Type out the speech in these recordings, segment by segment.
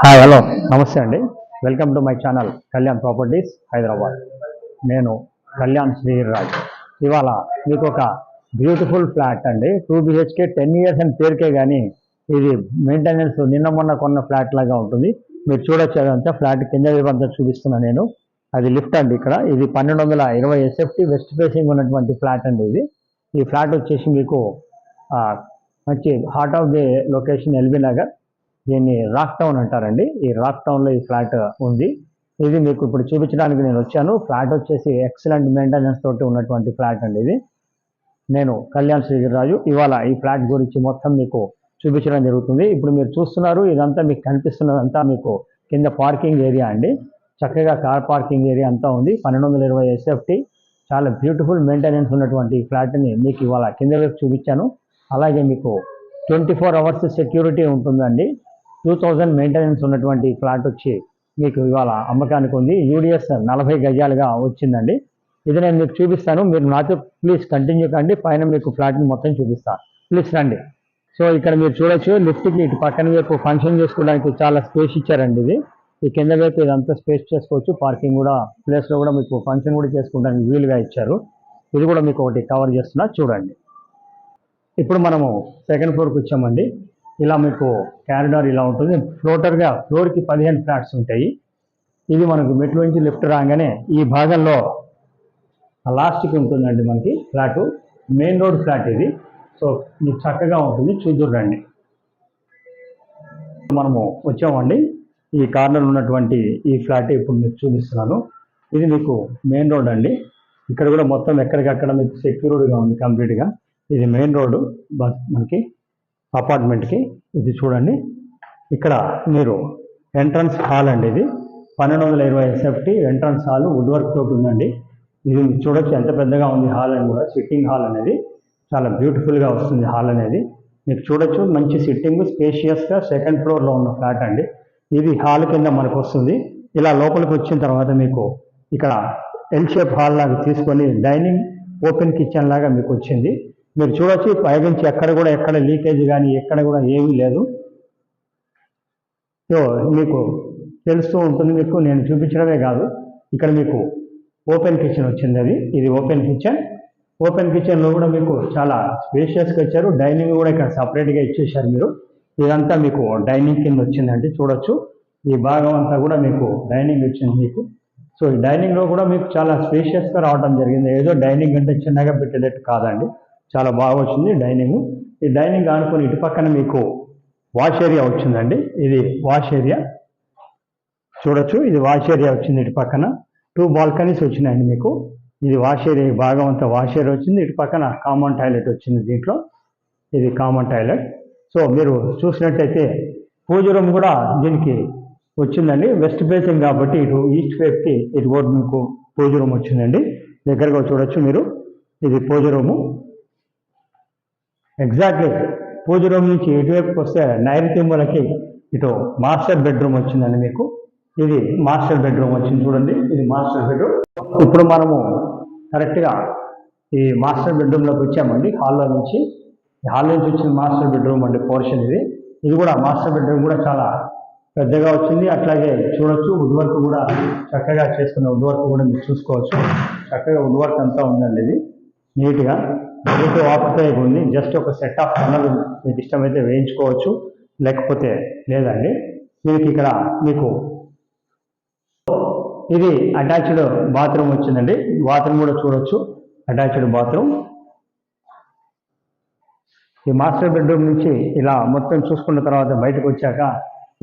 Hi hello నమస్తే అండి. Welcome to my channel Kalyan properties Hyderabad నేను కళ్యాణ్ శ్రీరాజ్ ఇవాళ మీకు ఒక బ్యూటిఫుల్ ఫ్లాట్ అండి. టూ బిహెచ్కే టెన్ ఇయర్స్ అని పేరుకే కానీ ఇది మెయింటెనెన్స్ నిన్న మొన్న కొన్న ఫ్లాట్ లాగా ఉంటుంది. మీరు చూడొచ్చు అదంతా ఫ్లాట్ కింద వైపు అంతా చూపిస్తున్నాను నేను. అది లిఫ్ట్ అండి ఇక్కడ. ఇది పన్నెండు వందల ఇరవై ఎస్ఎఫ్టీ వెస్ట్ ఫేసింగ్ ఉన్నటువంటి ఫ్లాట్ అండి ఇది. ఈ ఫ్లాట్ వచ్చేసి మీకు మంచి heart of the location LB Nagar. దీన్ని రాక్ టౌన్ అంటారండి. ఈ రాక్ టౌన్లో ఈ ఫ్లాట్ ఉంది. ఇది మీకు ఇప్పుడు చూపించడానికి నేను వచ్చాను. ఫ్లాట్ వచ్చేసి ఎక్సలెంట్ మెయింటెనెన్స్ తోటి ఉన్నటువంటి ఫ్లాట్ అండి ఇది. నేను కళ్యాణ్ శ్రీగిరిరాజు ఇవాళ ఈ ఫ్లాట్ గురించి మొత్తం మీకు చూపించడం జరుగుతుంది. ఇప్పుడు మీరు చూస్తున్నారు ఇదంతా మీకు కనిపిస్తున్నదంతా మీకు కింద పార్కింగ్ ఏరియా అండి. చక్కగా కార్ పార్కింగ్ ఏరియా అంతా ఉంది. పన్నెండు వందల ఇరవై ఎస్ఎఫ్టీ చాలా బ్యూటిఫుల్ మెయింటెనెన్స్ ఉన్నటువంటి ఈ ఫ్లాట్ని మీకు ఇవాళ కింద వైపు చూపించాను. అలాగే మీకు ట్వంటీ ఫోర్ అవర్స్ సెక్యూరిటీ ఉంటుందండి. టూ థౌజండ్ మెయింటెనెన్స్ ఉన్నటువంటి ఫ్లాట్ వచ్చి మీకు ఇవాళ అమ్మకానికి ఉంది. యూడిఎస్ నలభై గజాలుగా వచ్చిందండి. ఇది నేను మీకు చూపిస్తాను. మీరు నాతో ప్లీజ్ కంటిన్యూ కండి. పైన మీకు ఫ్లాట్ని మొత్తం చూపిస్తాను ప్లీజ్ రండి. సో ఇక్కడ మీరు చూడొచ్చు లిఫ్ట్కి ఇటు పక్కన వైపు ఫంక్షన్ చేసుకోవడానికి చాలా స్పేస్ ఇచ్చారండి ఇది. ఈ కింద వైపు ఇదంతా స్పేస్ చేసుకోవచ్చు. పార్కింగ్ కూడా ప్లేస్లో కూడా మీకు ఫంక్షన్ కూడా చేసుకోవడానికి వీలుగా ఇచ్చారు. ఇది కూడా మీకు ఒకటి కవర్ చేస్తున్నా. చూడండి. ఇప్పుడు మనము సెకండ్ ఫ్లోర్కి వచ్చామండి. ఇలా మీకు క్యారిడార్ ఇలా ఉంటుంది. ఫ్లోటర్గా ఫ్లోర్కి పదిహేను ఫ్లాట్స్ ఉంటాయి. ఇది మనకు మెట్ల నుంచి లిఫ్ట్ రాగానే ఈ భాగంలో లాస్ట్కి ఉంటుందండి మనకి ఫ్లాట్ మెయిన్ రోడ్ ఫ్లాట్ ఇది. సో మీకు చక్కగా ఉంటుంది. చూద్దురండి మనము వచ్చామండి. ఈ కార్నర్ ఉన్నటువంటి ఈ ఫ్లాట్ ఇప్పుడు మీకు చూపిస్తున్నాను. ఇది మీకు మెయిన్ రోడ్ అండి. ఇక్కడ కూడా మొత్తం ఎక్కడికక్కడ మీకు సెక్యూర్డ్గా ఉంది కంప్లీట్గా ఇది మెయిన్ రోడ్డు మనకి అపార్ట్మెంట్కి. ఇది చూడండి. ఇక్కడ మీరు ఎంట్రన్స్ హాల్ అండి ఇది. పన్నెండు వందల ఇరవై SFT entrance hall wood work తోటి ఉందండి. ఇది చూడొచ్చు ఎంత పెద్దగా ఉంది హాల్ అని కూడా. సిట్టింగ్ హాల్ అనేది చాలా బ్యూటిఫుల్గా వస్తుంది హాల్ అనేది. మీకు చూడొచ్చు మంచి సిట్టింగ్ స్పేషియస్గా సెకండ్ ఫ్లోర్లో ఉన్న ఫ్లాట్ అండి. ఇది హాల్ కింద మనకు వస్తుంది. ఇలా లోపలికి వచ్చిన తర్వాత మీకు ఇక్కడ ఎల్ షేప్ హాల్ లాగా తీసుకొని డైనింగ్ ఓపెన్ కిచెన్ లాగా మీకు వచ్చింది. మీరు చూడొచ్చు పైనుంచి ఎక్కడ కూడా ఎక్కడ లీకేజ్ కానీ ఎక్కడ కూడా ఏమీ లేదు. సో మీకు తెలుస్తూ ఉంటుంది మీకు నేను చూపించడమే కాదు. ఇక్కడ మీకు ఓపెన్ కిచెన్ వచ్చింది అది. ఇది ఓపెన్ కిచెన్. ఓపెన్ కిచెన్లో కూడా మీకు చాలా స్పేషియస్గా ఇచ్చారు. డైనింగ్ కూడా ఇక్కడ సపరేట్గా ఇచ్చేసారు మీరు. ఇదంతా మీకు డైనింగ్ కింద వచ్చిందండి చూడొచ్చు. ఈ భాగం అంతా కూడా మీకు డైనింగ్ వచ్చింది మీకు. సో ఈ డైనింగ్లో కూడా మీకు చాలా స్పేషియస్గా రావడం జరిగింది. ఏదో డైనింగ్ అంటే చిన్నగా పెట్టేటట్టు కాదండి. చాలా బాగా వచ్చింది డైనింగ్. ఈ డైనింగ్ ఆనుకొని ఇటు పక్కన మీకు వాష్ ఏరియా వచ్చిందండి. ఇది వాష్ ఏరియా. చూడొచ్చు ఇది వాష్ ఏరియా వచ్చింది ఇటు పక్కన. టూ బాల్కనీస్ వచ్చినాయండి మీకు. ఇది వాష్ ఏరియా భాగం అంతా వాష్ ఏరియా వచ్చింది. ఇటు పక్కన కామన్ టాయిలెట్ వచ్చింది దీంట్లో. ఇది కామన్ టాయిలెట్ సో మీరు చూసినట్టయితే పూజ రూమ్ కూడా దీనికి వచ్చిందండి. వెస్ట్ ఫేసింగ్ కాబట్టి ఇటు ఈస్ట్ వైపుకి ఇటు కూడా మీకు పూజ రూమ్ వచ్చిందండి. దగ్గరగా చూడొచ్చు మీరు. ఇది puja room. Exactly puja room నుంచి ఇటువైపుకి వస్తే నైరుతి మూలకి ఇటు మాస్టర్ బెడ్రూమ్ వచ్చిందండి మీకు. ఇది మాస్టర్ బెడ్రూమ్ వచ్చింది చూడండి. ఇది మాస్టర్ బెడ్రూమ్. ఇప్పుడు మనము కరెక్ట్గా ఈ మాస్టర్ బెడ్రూమ్లోకి వచ్చామండి. హాల్లో నుంచి. ఈ హాల్ నుంచి వచ్చిన మాస్టర్ బెడ్రూమ్ అండి పోర్షన్ ఇది. ఇది కూడా మాస్టర్ బెడ్రూమ్ కూడా చాలా పెద్దగా వచ్చింది. అట్లాగే చూడొచ్చు వుడ్ వర్క్ కూడా చక్కగా చేసుకున్న వుడ్ వర్క్ కూడా మీరు చూసుకోవచ్చు. చక్కగా వుడ్ వర్క్ అంతా ఉందండి ఇది. నీట్గా మీకు ఆకుపై ఉంది. జస్ట్ ఒక సెట్ ఆఫ్ పనులు మీకు ఇష్టమైతే వేయించుకోవచ్చు. లేకపోతే లేదండి. మీకు ఇక్కడ మీకు ఇది అటాచ్డ్ బాత్రూమ్ వచ్చిందండి. బాత్రూమ్ కూడా చూడొచ్చు. అటాచ్డ్ బాత్రూమ్ ఈ మాస్టర్ బెడ్రూమ్ నుంచి ఇలా మొత్తం చూసుకున్న తర్వాత బయటకు వచ్చాక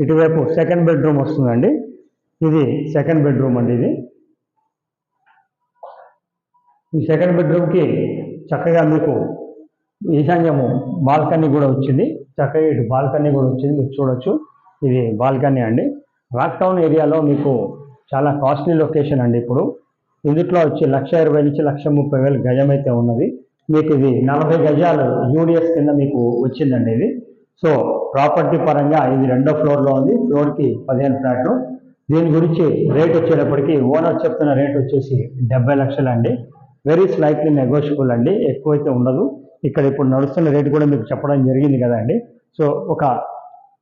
ఇటువైపు సెకండ్ బెడ్రూమ్ వస్తుందండి. ఇది సెకండ్ బెడ్రూమ్ అండి ఇది. ఈ సెకండ్ బెడ్రూమ్కి చక్కగా మీకు ఈశాన్యము బాల్కనీ కూడా వచ్చింది. చక్కగా ఇటు బాల్కనీ కూడా వచ్చింది. మీరు చూడొచ్చు. ఇది బాల్కనీ అండి. రాక్ టౌన్ ఏరియాలో మీకు చాలా కాస్ట్లీ లొకేషన్ అండి ఇప్పుడు. ఇందుట్లో వచ్చి లక్ష ఇరవై నుంచి లక్ష ముప్పై వేలు గజం అయితే ఉన్నది. మీకు ఇది నలభై గజాలు యూడిఎస్ కింద మీకు వచ్చిందండి ఇది. సో ప్రాపర్టీ పరంగా ఇది రెండో ఫ్లోర్లో ఉంది. ఫ్లోర్కి పదిహేను ఫ్లాట్లు. దీని గురించి రేట్ వచ్చేటప్పటికి ఓనర్ చెప్తున్న రేట్ వచ్చేసి డెబ్బై లక్షలు అండి వెరీ స్లైట్లీ నెగోషియబుల్ అండి. ఎక్కువైతే ఉండదు. ఇక్కడ ఇప్పుడు నడుస్తున్న రేటు కూడా మీకు చెప్పడం జరిగింది కదండి సో ఒక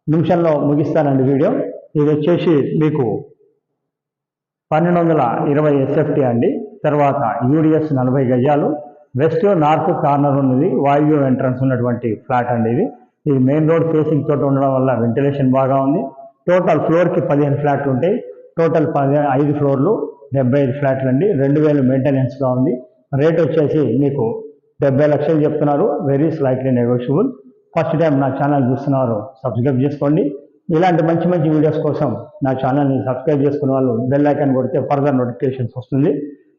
నిమిషంలో ముగిస్తానండి వీడియో. ఇది వచ్చేసి మీకు పన్నెండు వందల ఇరవై ఎస్ఎఫ్టీ అండి. తర్వాత యూడిఎస్ నలభై గజాలు. వెస్ట్ నార్త్ కార్నర్ ఉన్నది. వాయు ఎంట్రన్స్ ఉన్నటువంటి ఫ్లాట్ అండి ఇది. ఇది మెయిన్ రోడ్ ఫేసింగ్ తోటి ఉండడం వల్ల వెంటిలేషన్ బాగా ఉంది. టోటల్ ఫ్లోర్కి పదిహేను ఫ్లాట్లు ఉంటాయి. టోటల్ పది ఐదు ఫ్లోర్లు డెబ్బై ఐదు ఫ్లాట్లు అండి రెండు వేలు మెయింటెనెన్స్గా ఉంది. రేట్ వచ్చేసి మీకు డెబ్బై లక్షలు చెప్తున్నారు. Very slightly negotiable first time నా ఛానల్ చూస్తున్నారు సబ్స్క్రైబ్ చేసుకోండి. ఇలాంటి మంచి మంచి వీడియోస్ కోసం నా ఛానల్ని సబ్స్క్రైబ్ చేసుకున్న వాళ్ళు బెల్ ఐకాన్ కొడితే ఫర్దర్ నోటిఫికేషన్స్ వస్తుంది.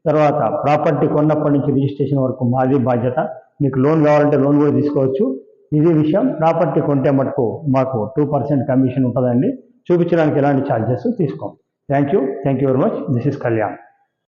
తర్వాత ప్రాపర్టీ కొన్నప్పటి నుంచి రిజిస్ట్రేషన్ వరకు మాది బాధ్యత. మీకు లోన్ కావాలంటే లోన్ కూడా తీసుకోవచ్చు. ఇది విషయం ప్రాపర్టీ కొంటే మటుకు మాకు టూ పర్సెంట్ కమిషన్ ఉంటుందండి. చూపించడానికి ఎలాంటి ఛార్జెస్ తీసుకోం. Thank you. Thank you very much. This is Kalyan.